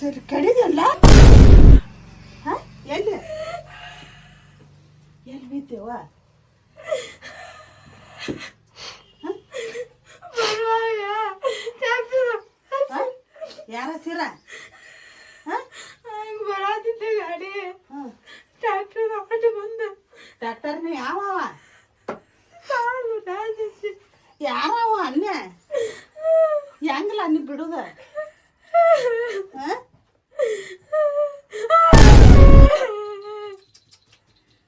ಸರಿ ಕಡಿದಲ್ಲ ಹ? ಎಲ್ಲಿ? ಎಲ್ಲಿ ಬಿದ್ದೇವ? ಯಾರ ಸಿರ ಬರಾತಿದ್ದೆ ಗಾಡಿ. ಟ್ರ್ಯಾಕ್ಟರ್ ಆಟೋ ಬಂದ. ಡಾಕ್ಟರ್ನ ಯಾವ ಯಾರವ ಅನ್ಯ? ಹೆಂಗಲ್ಲ ನೀ ಬಿಡುದ ಹ?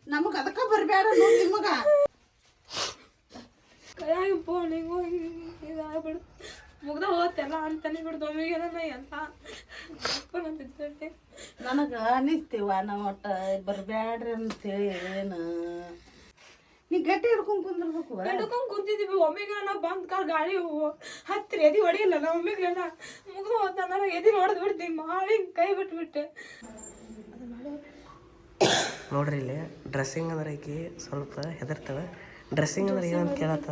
ನಮಗ್ ಅದಕ್ಕ ಬರ್ಬೇಡ ನೋಡಿ ನಿಮಗ ಕೈಯಾಗ ಫೋನಿಗೆ ಹೋಗಿ ಇದಾಗ್ಬಿಡು ಮುಗ್ದ ಹೋತೆಲ್ಲ ಅಂತಾನೆ ಬಿಡ್ದು ಒಮ್ಮೆಗೆ ನನ್ನ ಎಲ್ಲ ಬಿದ್ದೆ ನನಗ ಅನಿಸ್ತೀವ ನಾವು ಒಟ್ಟ ಬರ್ಬ್ಯಾಡ್ರಿ ಅಂತೇಳಿ ಏನು? ನೀ ಗಟ್ಟಿ ಹಿಡ್ಕೊಂಡ್ ಕುಂದಿರ್ಬೇಕು ಹಿಡ್ಕೊಂಡ್ ಕುಂತಿದೀವಿ ಒಮ್ಮೆಗೆ ನಾವು ಬಂದ್ ಕಾರ್ ಗಾಡಿ ಹತ್ತಿರ ಎದಿ ಹೊಡೆಯಲ್ಲ ನಾ ಒಮ್ಮೆಗೆ ಮುಗಿದು ಹೋದ ನಾನು ಎದಿ ಹೊಡೆದು ಬಿಡ್ತೀನಿ ಮಾಡಿ ಕೈ ಬಿಟ್ಬಿಟ್ಟೆ. ನೋಡ್ರಿ ಇಲ್ಲಿ ಡ್ರೆಸ್ಸಿಂಗ್ ಅಂದ್ರೆ ಈಕಿ ಸ್ವಲ್ಪ ಹೆದರ್ತವೆ ಡ್ರೆಸ್ಸಿಂಗ್ ಅಂದ್ರೆ ಏನಂತ ಕೇಳತ್ತ?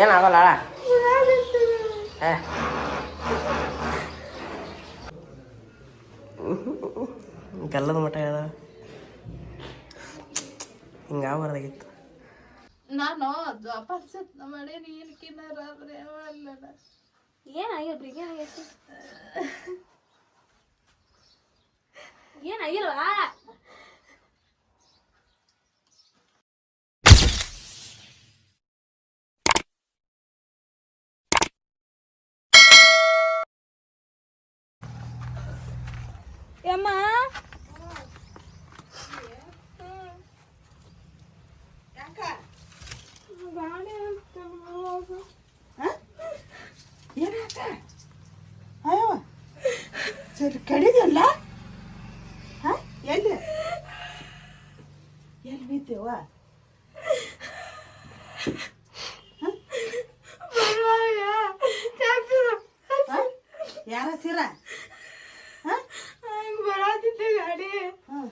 ಏನಾಗಲ್ಲ ಗಲ್ಲದ ಮಠ ಅದ ಹಿಂಗಾಗ್ಬಾರ್ದಾಗಿತ್ತು. ನಾನು ಏನಕ್ಕಿನ್ನಾರ ಆದ್ರೆ ಅಲ್ಲ ಏನಾಗಿಲ್ರಿ? ಏನಾಗೈತಿ? ಏನಾಗಿಲ್ವಾ? ಯಮ್ಮ? ಸರಿ ಕಡಿದಲ್ಲ ಹ? ಎಲ್ಲಿ? ಎಲ್ಲಿ ಬಿದ್ದೇವ? ಯಾರ ಸಿರ ಹ? ಬರಾತಿದ್ದೆ ಗಾಡಿ ಹ್ಮ್.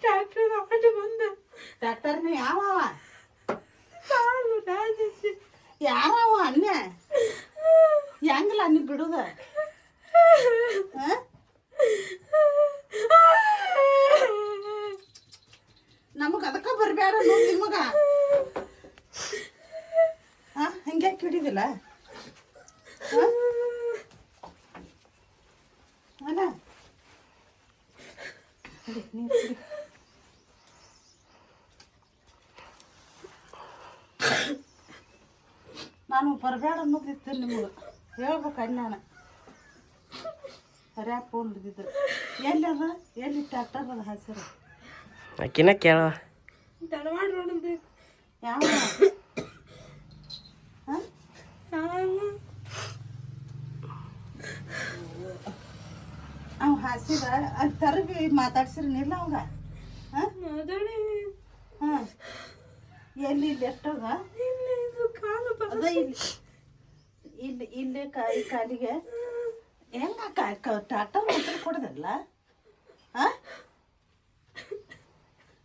ಟ್ರ್ಯಾಕ್ಟರ್ ಆಟೋ ಬಂದ ಡಾಕ್ಟರ್ನ ಯಾವವ? ಯಾರವ ಅನ್ನ ಹೆಂಗಲ್ಲ ನೀ ಬಿಡುದ? ನಮಗ ಅದಕ್ಕ ಬರ್ಬೇಡ ನೋಡಿ ನಿಮಗ. ಹಾ ಹಂಗೆ ಹಿಡಿದಿಲ್ಲ ಅಲ್ಲ ಹಿಡಿ, ನೀರ್ ಕುಡಿ. ನಾನು ಬರಬೇಡ ಅನ್ನೋದಿತ್ತು ನಿಮಗೆ. ಹೇಳ್ಬೇಕು ಅಣ್ಣನ. ಹರ್ಯಾಕ ಫೋನ್ ಬಿದ್ದಿದ್ರು ಎಲ್ಲಿ ಅದ? ಎಲ್ಲಿ ಟ್ಯಾಕ್ಟರ್ ಅದ ಹಸಿರು ಅಕ್ಕಿನ ಕೇಳ. ತಡವಾಡ್ ನೋಡಿದ್ದೆ ಯಾವ? ಹ? ಅವ್ ಹಸಿದ ಅಲ್ಲಿ ತರಬಿ ಮಾತಾಡ್ಸಿರ್ನಿಲ್ಲ ಅವಾಗ. ಹಾಂ? ಹಾಂ. ಎಲ್ಲಿ ಇಲ್ಲಿ ಎಷ್ಟದ ಇಲ್ಲಿ ಇದು ಕಾಲು ಬರ ಅದ ಇಲ್ಲಿ. ಇಲ್ಲಿ ಇಲ್ಲಿ ಕಾಯಿ ಕಾಲಿಗೆ. ಹೆಂಗ ಟ್ರಾಕ್ಟರ್ ಮಾತ್ರ ಕೊಡದಲ್ಲ? ಹಾ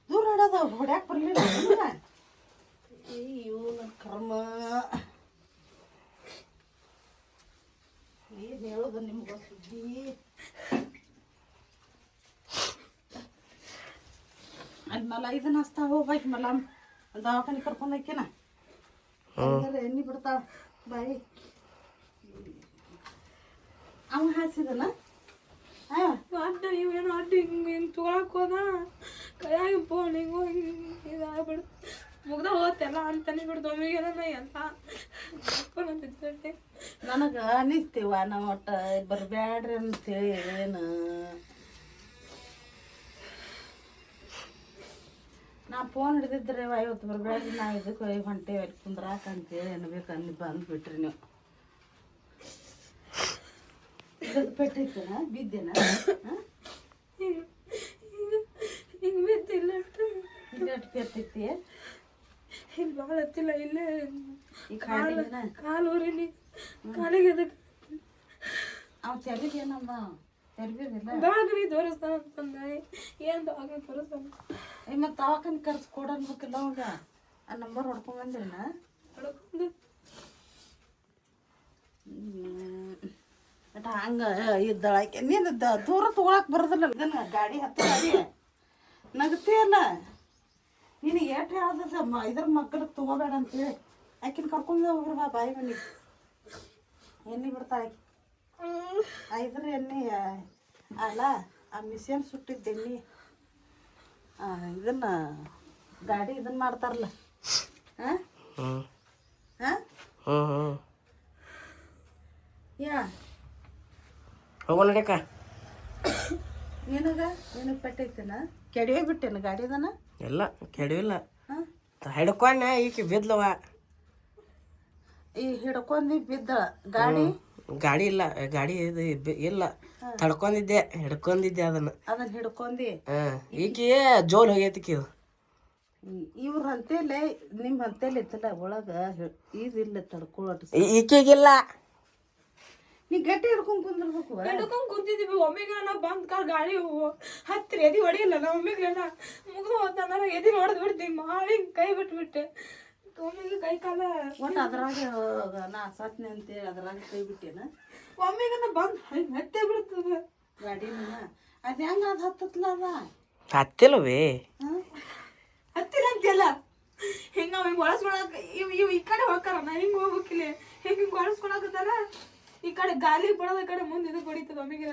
ದೂರ ಆಡೋದ ಹೊಡ್ಯಾಕ ಬರ್ಲಿಲ್ಲ ಹುಡುಗ ಅಯ್ಯೋ ನನ್ನ ಕರ್ಮ. ಏನು ಹೇಳೋದು ನಿಮ್ಗೆ ಸುದ್ದಿ? ಅಲ್ಲಿ ಮಲ ಇದನ್ನ ಹಚ್ತಾ ಹೋಗ್ಬೇಕು ಮಲ ದವಾಖಾನೆ ಕರ್ಕೊಂಡು ಹೋಗ್ಯಾನ. ಎಣ್ಣೆ ಬಿಡ್ತಾಳ. ಬಾಯಿ. ಅವ ಹಾಸಿದನ? ಅಡ್ಡ ಇವೇನು ಅಡ್ಡ ಹಿಂಗೆ ಹಿಂಗೆ ತೊಗೊಳಕ್ ಹೋದ? ಕೈಯಾಗ ಫೋನಿಗೆ ಹೋಗಿ ಇದಾಗ್ಬಿಡು ಮುಗ್ದ ಹೋತೆಲ್ಲ ಅಂತಾನೆ ಬಿಡ್ದು ಒಮ್ಮೆಗೆ ನನ್ನ ಎಲ್ಲ ಬಿದ್ದೆ ನನಗೆ ಅನಿಸ್ತೀವ ನಾವು ಒಟ್ಟ ಬರ್ಬ್ಯಾಡ್ರಿ ಅಂತೇಳಿ ಏನು? ನಾ ಫೋನ್ ಹಿಡಿದಿದ್ರೆ ಇವತ್ತು ಬರಬೇಡ್ರಿ ನಾ ಇದಕ್ಕೆ ಐದು ಗಂಟೆ ಅಲ್ಲಿ ಕುಂದ್ರಾಕ ಅಂತೇಳಿ ಅನ್ಬೇಕು ಅನ್ನಿ ಬಂದ್ಬಿಟ್ರಿ ನೀವು. ಇದಕ್ಕೆ ಪೆಟ್ಟಿತ್ತೇನ? ಬಿದ್ದೇನ? ಹಿಂಗೆ ಬಿದ್ದಿಲ್ಲ ಇಲ್ಲಿ ಭಾಳ ಹತ್ತಿಲ್ಲ ಇಲ್ಲೇ ಕಾಲು ಊರಿನಿ. ಕಾಲಿಗೆ ಅದಕ್ಕೆ ಅವ ಏನಂದ ದವಾಖಾನೆ ತೋರಿಸ್ತಾನ ಅಂತಂದ. ಏನ್ ದವಾಖಾನೆ ತೋರಿಸ್ತಾನ? ಮತ್ತು ದವಾಖಾನೆ ಕರ್ಸ್ ಕೊಡು ಅನ್ಬೇಕಿಲ್ಲ ಅವಾಗ. ಆ ನಂಬರ್ ಹೊಡ್ಕೊಂಡ್ ಹೊಡ್ಕೊಂಡು. ಬಟ್ ಹಂಗ ಇದ್ದಳಾಕೆ? ನೀನು ದೂರ ತಗೊಳಕ್ ಬರೋದಿಲ್ಲ ಇದನ್ನ ಗಾಡಿ ಹತ್ತ ಗಾಡಿ ನಗತಿಯಲ್ಲ ನೀನು ಏಟ್ ಹೇಳ್ದ ಇದ್ರ ಮಕ್ಕಳಿಗೆ ತಗೋಬೇಡ ಅಂತೇಳಿ. ಆಕಿನ ಕರ್ಕೊಂಡು ಹೋಗ್ರಿ ಬಾ ಬಾಯಿ ಬನ್ನಿ ಎಣ್ಣೆ ಬಿಡ್ತಾಳೆ ಐದ್ರ ಎಣ್ಣೆ ಅಲ್ಲ ಆ ಮಿಷನ್ ಸುಟ್ಟಿದ್ದ ಎಣ್ಣೆ. ಇದನ್ನ ಗಾಡಿ ಇದನ್ನ ಮಾಡ್ತಾರಲ್ಲ. ಹಾಂ ಹಾಂ ಯಾ? ಹೋಗೋಣ ನಡಿಯಕ್ಕ. ನಿನಗ ನಿನಗೆ ಪೆಟ್ಟೈತೇನ ಕೆಡವೆ ಬಿಟ್ಟೇನ ಗಾಡಿದನ ಎಲ್ಲ ಕೆಡವಿಲ್ಲ ಹಾಂ ಹಿಡ್ಕೊಂಡ ಈಕೆ ಬಿದ್ಲವ ಈ ಹಿಡ್ಕೊಂಡಿ ಬಿದ್ದಳ. ಗಾಡಿ? ಗಾಡಿ ಇಲ್ಲ ಗಾಡಿ ಇದು ಇಲ್ಲ. ತಡ್ಕೊಂಡಿದ್ದೆ ಹಿಡ್ಕೊಂಡಿದ್ದೆ ಅದನ್ನ. ಅದನ್ನ ಹಿಡ್ಕೊಂಡಿ. ಹಾಂ ಈಕೆ ಜೋಲ್ ಹೋಗೈತಿಕಿ ಇದು. ಇವ್ರ ಹಂತೇಲೆ ನಿಮ್ಮ ಹಂತೇಲಿ ಇತ್ತಲ್ಲ ಒಳಗ ಹಿ- ಇದಿಲ್ಲ ತಡ್ಕೊಳ್ಳೋದು ಈ- ಈಕೆಗಿಲ್ಲ. ನೀ ಗಟ್ಟಿ ಹಿಡ್ಕೊಂಡ್ ಕುಂದಿರ್ಬೇಕು. ಹಿಡ್ಕೊಂಡ್ ಕುಂತಿದ್ವಿ ಒಮ್ಮೆಗೆ ನಾವು ಬಂದ್ ಕಾರ್ ಗಾಡಿ ಹತ್ತಿರ ಎದಿ ಹೊಡಿಯಲ್ಲ ನಾ ಒಮ್ಮೆಗೆ ಮುಗಿದು ಹೋದ ಎದಿ ಹೊಡೆದ್ ಬಿಡ್ತೀವಿ ಮಾಡಿ ಕೈ ಬಿಟ್ಬಿಟ್ಟೆ. ಒಮ್ಮೆಗೆ ಕೈ ಕಾಲ ಒಟ್ಟು ಅದ್ರಾಗ ನಾ ಸತ್ನೆ ಅಂತೇಳಿ ಅದ್ರಾಗ ಕೈ ಬಿಟ್ಟೇನ? ಒಮ್ಮೆಗೆ ನಾ ಬಂದ್ ಹಿಂಗ್ ಹತ್ತೆ ಬಿಡ್ತದ ಗಾಡಿನ ಅದು ಹೆಂಗೆ ಅದು ಹತ್ತತ್ಲ ಅದ? ಹತ್ತಿಲ್ವೇ? ಹತ್ತಿಲ್ಲ ಅಂತೆಲ್ಲ ಹಿಂಗ ಅವ ಹಿಂಗ್ ಒಳಸ್ಕೊಳಕ್ ಇವ್ ಇವ್ ಈ ಕಡೆ ಹೋಗ್ತಾರ ನಾ ಹಿಂಗೆ ಹೋಗ್ಬೇಕಿಲ್ಲ ಹಿಂಗೆ ಹಿಂಗೆ ಒಳಸ್ಕೊಳಕತ್ತಾರ? ಈ ಕಡೆ ಗಾಲಿ ಬಡದ ಕಡೆ ಮುಂದೆ ಇದು ಬಡಿತದ ಒಮ್ಮೆಗೆ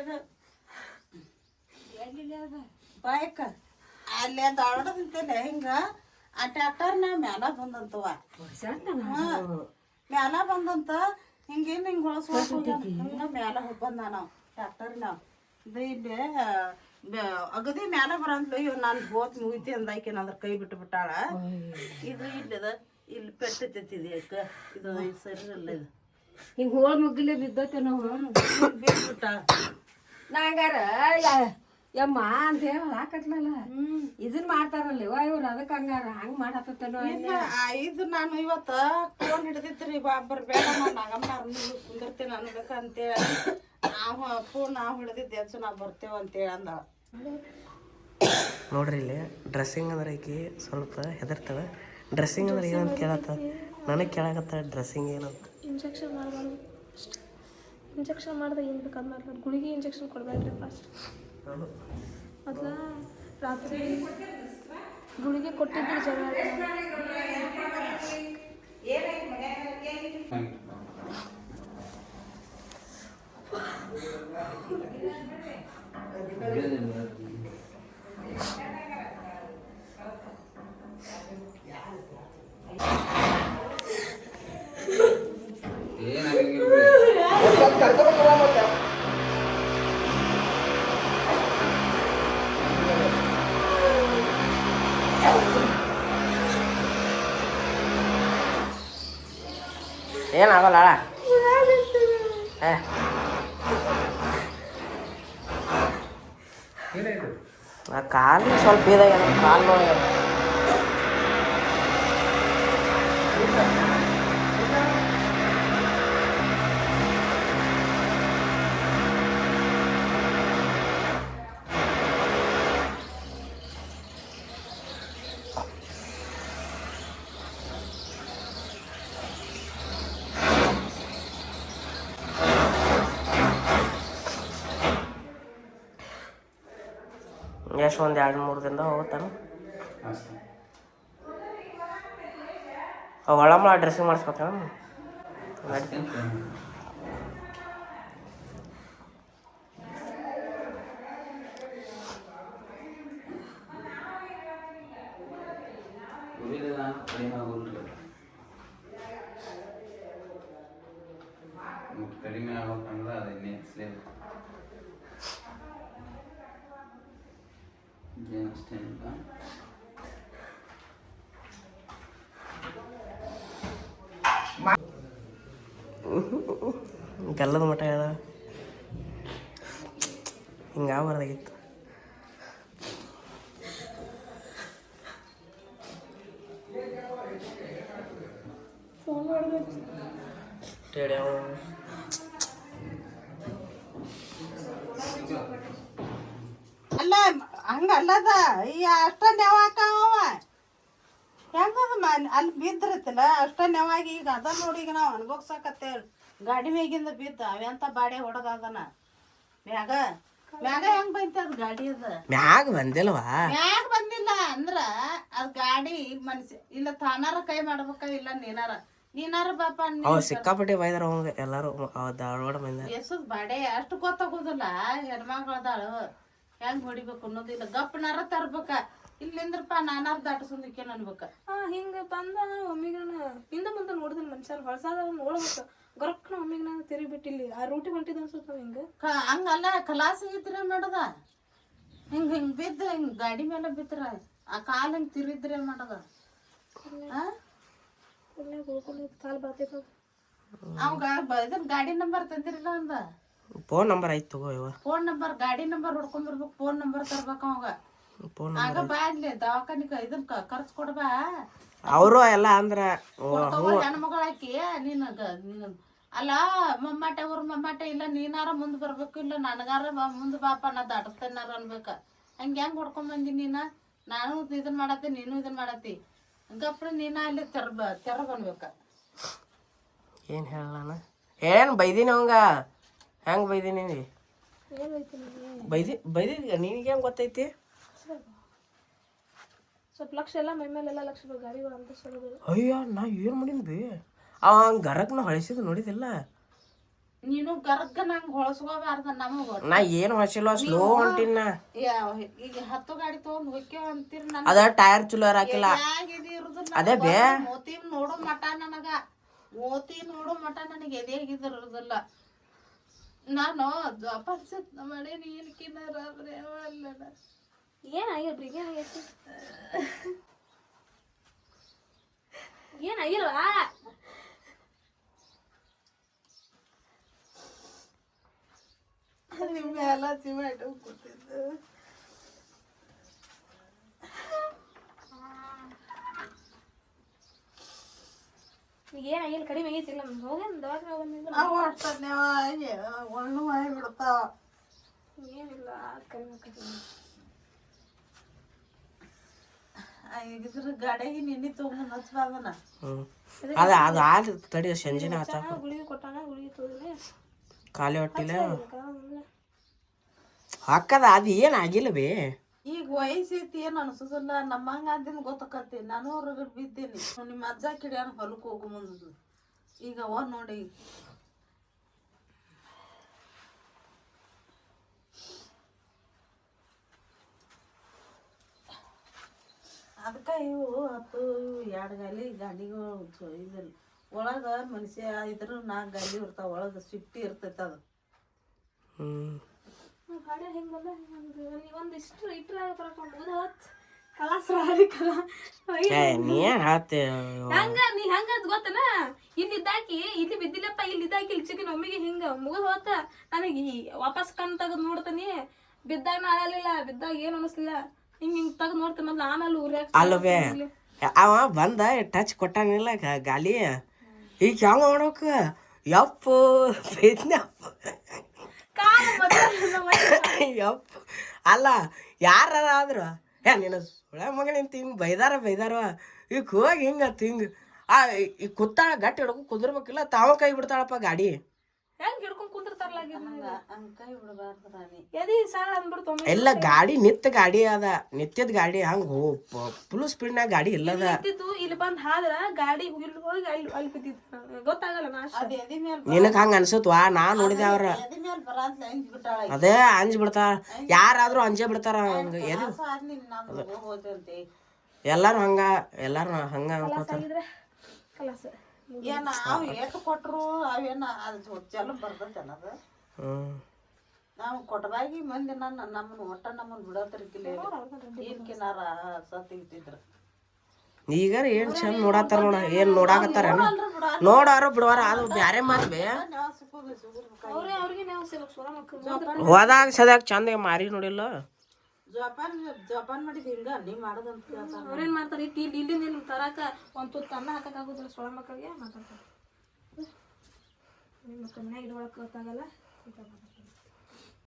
ಬಾಯಕ್ಕ? ಅಲ್ಲೇ ದಾಡೋದಂತೇಲೆ ಹಿಂಗ? ಆ ಟ್ರ್ಯಾಕ್ಟರ್ನ ಮ್ಯಾಲ ಬಂದಂತವ. ಮ್ಯಾಲ ಬಂದಂತ ಹಿಂಗೇನು ಹಿಂಗೆ ಹೊಳಸ್ ಹಿಂಗ ಮ್ಯಾಲ ಹೋಗಿ ಬಂದ ನಾವು ಟ್ರ್ಯಾಕ್ಟರ್ನ ಇಲ್ಲಿ ಅಗದಿ ಮ್ಯಾಲ ಬರಂದ್ಲು ಇವ್ ನಾನು ಹೋತ್ ಮುಗಿತಿ ಅಂದಾಕೇನಂದ್ರ ಕೈ ಬಿಟ್ಟು ಬಿಟ್ಟಾಳ. ಇದು ಇಲ್ಲದ ಇಲ್ಲಿ ಪೆಟ್ಟೈತಿ ಅಕ್ಕ ಇದು ಇದು ಸರಿ ಅಲ್ಲ ಇದು. ಹಿಂಗ್ ಹೋಳ್ ಮುಗ್ಗಿಲೆ ಬಿದ್ದತ್ತೆ ನಾವು. ಬಿಟ್ಬಿಟ್ಟಾಳ ನಂಗಾರ ಯಮ್ಮ ಅಂತ ಹೇಳ ಹಾಕತ್ಲಲ್ಲ? ಇದನ್ ಮಾಡ್ತಾರಲ್ಲ ಇವ ಇವ್ರು ಅದಕ್ಕೆ ಹಂಗಾರ ಹಂಗ್ ಮಾಡತ್ತೇನೋ ಇಲ್ಲ, ಆ, ಇದು ನಾನು ಇವತ್ತ ಫೋನ್ ಹಿಡ್ದಿತ್ರಿ ಬಾಬರ್ ಬೇಡ ನಾನು ನಾಗಮ್ಮ ಕುಂದಿರ್ತೀನಿ ಅನ್ಬೇಕ ಅಂತೇಳಿ ನಾವು ಫೋನ್ ನಾವು ಹಿಡ್ದಿದ್ದೆ ಹೆಚ್ಚು ನಾವು ಬರ್ತೇವೆ ಅಂತೇಳಿ ಅಂದ. ನೋಡ್ರಿ ಇಲ್ಲಿ ಡ್ರೆಸ್ಸಿಂಗ್ ಅಂದ್ರೆ ಐಕಿ ಸ್ವಲ್ಪ ಹೆದರ್ತವೆ. ಡ್ರೆಸ್ಸಿಂಗ್ ಅಂದ್ರೆ ಏನಂತ ಕೇಳತ್ತ? ನನಗೆ ಕೇಳಾಕತ್ತ ಡ್ರೆಸ್ಸಿಂಗ್ ಏನಂತ. ಇಂಜೆಕ್ಷನ್ ಮಾಡಬಾರ್ದು. ಇಂಜೆಕ್ಷನ್ ಮಾಡಿದ್ರೆ ಏನು ಬೇಕಾದ್ ಮಾಡ್ಬಾರ್ದು. ಗುಳಿಗೆ ಇಂಜೆಕ್ಷನ್ ಕೊಡಬೇಡ್ರಿ ಫಸ್ಟ್ ಮೊದಲ ರಾತ್ರಿ ಗುಳಿಗೆ ಕೊಟ್ಟಿದ್ರು Thank ಏನಾಗಲ್ಲ ಏ ಆ ಕಾಲು ಸ್ವಲ್ಪ ಇದಾಗ್ಯದ ಕಾಲು ಎಷ್ಟು ಒಂದು ಎರಡು ಮೂರು ದಿನದ ಹೋಗ್ತಾನ. ಅವು ಒಳಮಳ ಡ್ರೆಸ್ಸಿಂಗ್ ಮಾಡಿಸ್ಬೇಕಣ ನಡಿ ಕಡಿಮೆ ಆಗ್ಬೇಕಂದ್ರೆ ಅದು ನೆಕ್ಸ್ಟ್ ಲೆವೆಲ್ ಏನಷ್ಟೇ ಇಲ್ಲ ಗಲ್ಲದ ಮಠ ಅದ. ಹಿಂಗಾಗ್ಬಾರ್ದಾಗಿತ್ತು ಫೋನ್ ಮಾಡಿದ್ರೆ ಟೇಡ್ಯಾವ ಅಲ್ಲ ಹಂಗ ಅಲ್ಲದ ಈ ಅಷ್ಟ ನೆವ ಹಾಕಾವ ಹೆಂಗದ ಅಲ್ಲಿ ಬಿದ್ದಿರ್ತಿಲ್ಲ ಅಷ್ಟ ನೆವಾಗಿ ಈಗ ಅದ ನೋಡಿ ಈಗ ನಾವು ಅನುಭವಿಸಕತ್ತೆ ಗಾಡಿ ಮೇಗಿಂದ ಬಿದ್ದ ಅವೆಂತ ಬಾಡೆ ಹೊಡೆದದನ ಮ್ಯಾಗ ಮ್ಯಾಗ ಹೆಂಗ್ ಬಂತ ಅದ್ ಗಾಡಿ ಅದ? ಮ್ಯಾಗ ಬಂದಿಲ್ವಾ? ಮ್ಯಾಗ ಬಂದಿಲ್ಲ ಅಂದ್ರ ಅದ್ ಗಾಡಿ ಮನ್ಸಿ ಇಲ್ಲ ತಾನಾರ ಕೈ ಮಾಡ್ಬೇಕ ಇಲ್ಲ ನೀನಾರ. ನೀನಾರ ಬಾಪ ಅವ್ ಸಿಕ್ಕಾಪಟ್ಟೆ ಬೈದಾರ ಅವಂಗ ಎಲ್ಲಾರು ಧಾರವಾಡ ಎಸ್ ಬಾಡೆ ಅಷ್ಟು ಗೊತ್ತಾಗೋದಿಲ್ಲ ಹೆಣ್ಮಗಳದಾಳು ಹೆಂಗ್ ಹೊಡಿಬೇಕು ಅನ್ನೋದಿಲ್ಲ. ಗಪ್ಪನಾರ ತರ್ಬೇಕ. ಇಲ್ಲಿಂದ್ರಪ್ಪ ನಾನಾರ್ ದಾಟಸೋದಕ್ಕೆ ಅನ್ಬೇಕ? ಹಾ ಹಿಂಗ ಬಂದ ಒಮ್ಮಿಗೆ ಹಿಂದೆ ಮುಂದೆ ನೋಡಿದ್ರೆ ಮನುಷ್ಯರ್. ಹೊಳಸಾದ ನೋಡ್ಬೇಕು. ಗೊರಕ್ನ ಒಮ್ಮಿಗೆ ನಾನು ತಿರುಗಿ ಬಿಟ್ಟಿಲ್ಲಿ ಆ ರೂಟಿ ಹೊಂಟಿದ ಅನ್ಸುತ್ತ ಹಿಂಗ? ಹಂಗಲ್ಲ. ಕಲಾಸ ಇದ್ರೆ ಮಾಡೋದ. ಹಿಂಗ ಹಿಂಗ ಬಿದ್ದ ಹಿಂಗ ಗಾಡಿ ಮೇಲೆ ಬಿದ್ರ. ಆ ಕಾಲ್ ಹಿಂಗ ತಿರುಗಿದ್ರೆ ಮಾಡೋದ. ಆ? ಕಾಲ್ ಬರ್ತೈತ ಅವಾಗ ಬ- ಇದನ್ ಗಾಡಿ ನಂಬರ್ ತಂದಿರಲ್ಲ ಅಂದ. ಫೋನ್ ನಂಬರ್ ಐತ್ ತಗೋ ಇವ ಫೋನ್ ನಂಬರ್ ಗಾಡಿ ನಂಬರ್ ಹೊಡ್ಕೊಂಡ್ ಬರ್ಬೇಕು ಫೋನ್ ನಂಬರ್ ತರ್ಬೇಕ ಅವಾಗ. ಫೋನ್ ಆಗ ಬಾ ಇಲ್ಲಿ ದವಾಖಾನಿಗ ಇದನ್ ಖರ್ಚು ಕೊಡ್ಬಾ ಅವರು ಎಲ್ಲ ಅಂದ್ರ ಹೆಣ್ಮಗಳಾಕಿ ನೀನು ನೀನ್ ಅಲ್ಲ ಮಮ್ಮಾಟ ಅವ್ರ ಮಮ್ಮಾಟ ಇಲ್ಲ ನೀನಾರ ಮುಂದ್ ಬರ್ಬೇಕು ಇಲ್ಲ ನನಗಾರ ಮುಂದ್ ಬಾಪ ನಾ ದಾಟಸ್ತೇನಾರ ಅನ್ಬೇಕ. ಹಂಗ ಹೆಂಗ್ ಹೊಡ್ಕೊಂಡ್ ಬಂದಿ ನೀನ? ನಾನು ಇದನ್ ಮಾಡತ್ತಿ ನೀನು ಇದನ್ ಮಾಡತ್ತಿ. ಗಪ್ರ ನೀನ ಅಲ್ಲಿ ತೆರ ಬ ತೆರ ಬನ್ಬೇಕ ಏನ್ ಹೇಳಣ ಏನ್ ಬೈದಿನ ಅವಂಗ? ಹೆಂಗ್ ಬೈದಿನಿ ಬೈದಿ ಬೈದಿದ್ಯ? ನಿನಗೆ ಹೆಂಗ್ ಗೊತ್ತೈತಿ? ಸ್ವಲ್ಪ ಲಕ್ಷ ಎಲ್ಲ ಮೈ ಮೇಲೆಲ್ಲ ಲಕ್ಷ ಗಾಡಿಗಳು ಅಂತ ಅಯ್ಯ ನಾ ಏನ್ ಮಾಡಿನ್ ಬಿ? ಅವ ಗರಕ್ ಗರಕ್ನ ಹೊಳಿಸಿದ್ ನೋಡಿದಿಲ್ಲ? ನೀನು ಗರ್ಗ ನಂಗೆ ಹೊಳಸ್ಕೋಬಾರ್ದ ನಮಗ ನಾ ಏನು ಹೊಸಿಲ್ಲ ಸ್ಲೋ ಹೊಂಟಿನ. ಈಗ ಹತ್ತು ಗಾಡಿ ತಗೊಂಡ್ ಹೋಗ್ಯವ ಅಂತೀರಿ ನನ್ ಅದ ಟೈರ್ ಚಲೋ ಹಾಕಿಲ್ಲ ಎದ್ಯಾಗ್ ಇದು ಇರುದಿಲ್ಲ. ಅದೇ ಬೇ. ಮೋತಿ ನೋಡೋ ಮಟ ನನಗ. ಮೋತಿ ನೋಡೋ ಮಟ ನನಗೆ ಎದೆಯಾಗಿದಿರೋದಿಲ್ಲ ನಾನು ದ್ವಾಪರ್ಸತ್ ಮಾಡೇನಿ ಏನಕ್ಕಿನ್ನಾರ ಆದ್ರೆ ಅಲ್ಲಡ ಏನಾಗಿಲ್ರಿ ಏನಾಗೈತಿ? ನಿಮ್ಮ ನಿಮ್ಮೆಲ್ಲ ಸಿಮೆಂಟ್ ಕೂತಿದ್ದು ಈಗ ಆಗಿಲ್ಲ ಕಡಿಮೆ ಆಗೈತಿಲ್ಲ ನಮ್ಗೆ ಹೋಗೇನು ದವಾಖಾನೆ ಬಂದಿಲ್ಲ ನಾವು ಅಷ್ಟನ್ನೇ ಒಳ್ಳು ಮಾಡಿ ಬಿಡ್ತಾವ. ಏನಿಲ್ಲ ಕಡಿಮೆ ಆಕೈತಿ ಇದ್ರ ಗಾಡಿಗೆ ನಿನ್ನೆ ತೊಗೊಂಡು ಹಚ್ಬಾರ್ದನ ಅದ ಅದ ಆದ ತಡಿ ಸಂಜಿನ ಗುಳಿಗೆ ಕೊಟ್ಟಾನ ಗುಳಿಗೆ ತೋದಿಲ್ಲ. ಖಾಲಿ ಹೊಟ್ಟಿಲ್ಲ ಹಾಕದ ಅದ ಏನ್ ಆಗಿಲ್ಲ ಬೇ. ಈಗ ವಯಸ್ಸೈತಿ ಏನ್ ಅನ್ಸುದಿಲ್ಲ. ನಮ್ಮಂಗ ಅಂದಿನ ಗೊತ್ತಕತ್ತಿ. ನಾನು ಹೊರಗಡೆ ಬಿದ್ದೀನಿ. ನಿಮ್ಮ ಅಜ್ಜ ಕಿಡಿಯಾನ ಹೊಲಕ್ಕೆ ಹೋಗು ಮುಂದದು ಈಗ ಅವ ನೋಡಿ. ಅದಕ್ಕೆ ಇವು ಹತ್ತು ಎರಡು ಗಾಲಿ ಗಾಡಿಗಳು ಇದಿಲ್ಲ. ಒಳಗೆ ಮನುಷ್ಯ ಇದ್ರ ನಾಲ್ಕು ಗಾಲಿ ಇರ್ತಾವ. ಒಳಗೆ ಸಿಟ್ಟಿ ಇರ್ತೈತೆ ಅದು. ಹ್ಮ್ ಗಾಡಿ ಹೆಂಗ್ ಬಂದ ನೀವೊಂದು ಇಷ್ಟು ಇಟ್ರಾಗ ಬರಕ ಮುಗಿದ ಹೊತ್ ಕಲಾಸ ರಾಡಿ ಕಲ ನೀ ಹೇಳ್ತಿ? ಹಂಗ ನೀ ಹಂಗ ಅದ್ ಗೊತ್ತನ? ಇಲ್ಲಿ ಇದ್ದಾಕಿ ಇಲ್ಲಿ ಬಿದ್ದಿಲ್ಲಪ್ಪ ಇಲ್ಲಿ ಇದ್ದಾಕಿ ಇಲ್ಲಿ ಚಿಕನ್ ಒಮ್ಮಿಗೆ ಹಿಂಗ ಮುಗಿದ ಹೋತ. ನನಗೆ ಈ ವಾಪಸ್ ಕಣ್ ತೆಗೆದು ನೋಡ್ತಾನಿ. ಬಿದ್ದಾಗ ನಾ ಅಳಲಿಲ್ಲ ಬಿದ್ದಾಗ ಏನು ಅನಿಸ್ಲಿಲ್ಲ. ಹಿಂಗೆ ಹಿಂಗೆ ತೆಗೆದು ನೋಡ್ತಾನೆ ಮೊದ್ಲು ಆಮೇಲೆ ಊರ್ಯಾಗ ಅಲ್ವೇ ಅವ ಬಂದ ಟಚ್ ಕೊಟ್ಟಾನಿಲ್ಲ ಗಾಲಿ. ಈಗ ಯಾವ ಮಾಡೋಕ ಯಪ್ಪ ಮೊದ್ಲು ಯಪ್ಪ. ಅಲ್ಲ ಯಾರು ಆದ್ರು ಏ, ನಿನ್ನ ಸುಳ ಮಗಳಿಂತ ಹಿಂಗ್ ಬೈದಾರ ಬೈದಾರ ಈಗ ಹೋಗಿ ಹಿಂಗ ಹಿಂಗ್. ಆ, ಈ ಕುತ್ತಾಳ ಗಟ್ಟಿ ಹಿಡ್ಕೊ ಕುದುರ್ಬೇಕಿಲ್ಲ, ತಾವ ಕೈ ಬಿಡ್ತಾಳಪ್ಪ ಗಾಡಿ. ಹೆಂಗ್ ಹಿಡ್ಕೊಂಡ್ ಕುಂದಿರ್ತಾರಲ್ಲ ಹಂಗ ಕೈ ಬಿಡಬಾರ್ದು ರಾಣಿ. ಎದಿ ಸಾಲ ಅಂದ್ಬಿಡ್ತು ಎಲ್ಲ ಗಾಡಿ ನಿತ್ಯ ಗಾಡಿ ಅದ. ನಿತ್ಯದ ಗಾಡಿ ಹಂಗ ಫುಲ್ ಸ್ಪೀಡ್ನಾಗ ಗಾಡಿ ಇಲ್ಲದ. ಇಲ್ಲಿ ಬಂದ್ ಹಾದ್ರ ಗಾಡಿ ಇಲ್ಲಿ ಹೋಗಿ ಅಲ್ಲಿ ಅಲ್ಲಿ ಬಿದ್ದಿತ್ತು ಗೊತ್ತಾಗಲ್ಲ ವಾ ನಿನಗ್ ಹಂಗ ಅನ್ಸತ್ವಾ? ನಾ ನೋಡಿದೆ ಅವ್ರ. ಅದೇ ಅಂಜ್ ಬಿಡ್ತಾರ ಯಾರಾದ್ರೂ ಅಂಜೇ ಬಿಡ್ತಾರ ಹಂಗ ಎದು ಎಲ್ಲಾರು ಹಂಗ ಎಲ್ಲಾರು ಹಂಗ ಅನ್ಕೋತಾರ. ಕಲಾಸ. ಏನ ಅವ್ ಎಷ್ಟು ಕೊಟ್ರು ಅವೇನ ಅದು ಚಲೋ ಬರ್ತೈತೇನ ಅದು. ನಾವು ಕೊಟ್ಟದಾಗಿ ಮಂದಿ ನನ್ನ ನಮ್ಮನ್ನ ಒಟ್ಟ ನಮ್ಮನ್ನ ಬಿಡೋತರಿಕಿಲ್ಲ ಏನ್ಕಿನಾರ ಸತ್ತಿದ್ರು ಈಗ ಏನ್ ಚಂದ ನೋಡತ್ತಾರ ನೋಡ ಏನ್ ನೋಡಾಕತ್ತಾರ ನೋಡಾರ ಬಿಡವಾರ ಅದು ಬ್ಯಾರೆ ಮಾತ್ರೆ ಬೇ. ಅವ್ರೇ ಅವ್ರಿಗೆ ನಾವು ಸಿಲಕ್ ಸೋರ ಮಕ್ಕಳು. ಹೋದಾಗ ಸದ್ಯಾಗ ಚಂದ ಮಾರಿ ನೋಡಿಲ್ಲ. ಜೋಪಾನ್ ಜೋಪಾನ್ ಮಾಡಿದ್ ಹಿಂಗ ನೀ ಮಾಡೋದಂತ ಕೇಳ್ತಾರ ಅವ್ರೇನ್ ಮಾಡ್ತಾರೆ? ಇಲ್ಲಿ ಇಲ್ಲಿಂದ ಇಲ್ಲಿ ತರಾಕ ಒಂದ್ ತುತ್ತು ಅನ್ನ ಹಾಕಕ್ ಆಗುದಿಲ್ಲ. ಸೊಳ ಮಕ್ಕಳಿಗೆ ಮಾತಾಡ್ತಾರೆ. ಮಕ್ಕಳ ಮನ್ಯಾಗ ಇಡ್ಕೊಳಕ್ ಗೊತ್ತಾಗಲ್ಲ.